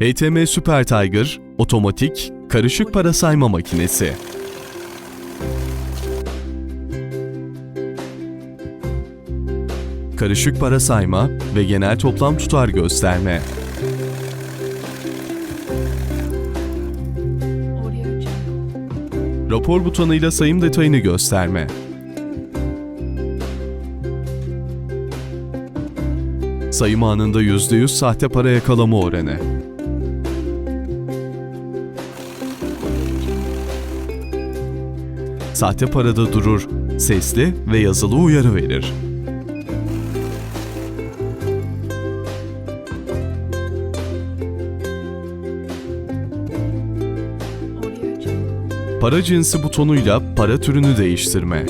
HTM Super Tiger, otomatik, karışık para sayma makinesi. Karışık para sayma ve genel toplam tutar gösterme. Rapor butonuyla sayım detayını gösterme. Sayım anında %100 sahte para yakalama oranı. Sahte parada durur, sesli ve yazılı uyarı verir. Para cinsi butonuyla para türünü değiştirme.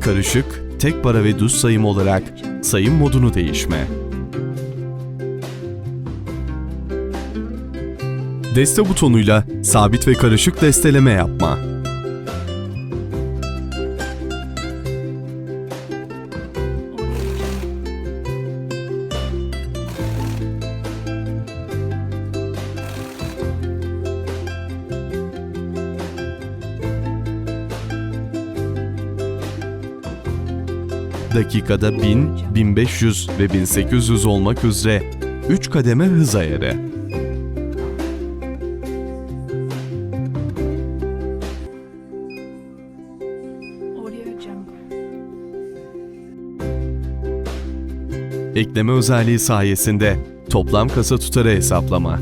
Karışık, tek para ve düz sayım olarak sayım modunu değişme. Deste butonuyla sabit ve karışık desteleme yapma. Dakikada 1000, 1500 ve 1800 olmak üzere 3 kademe hız ayarı. Ekleme özelliği sayesinde toplam kasa tutarı hesaplama.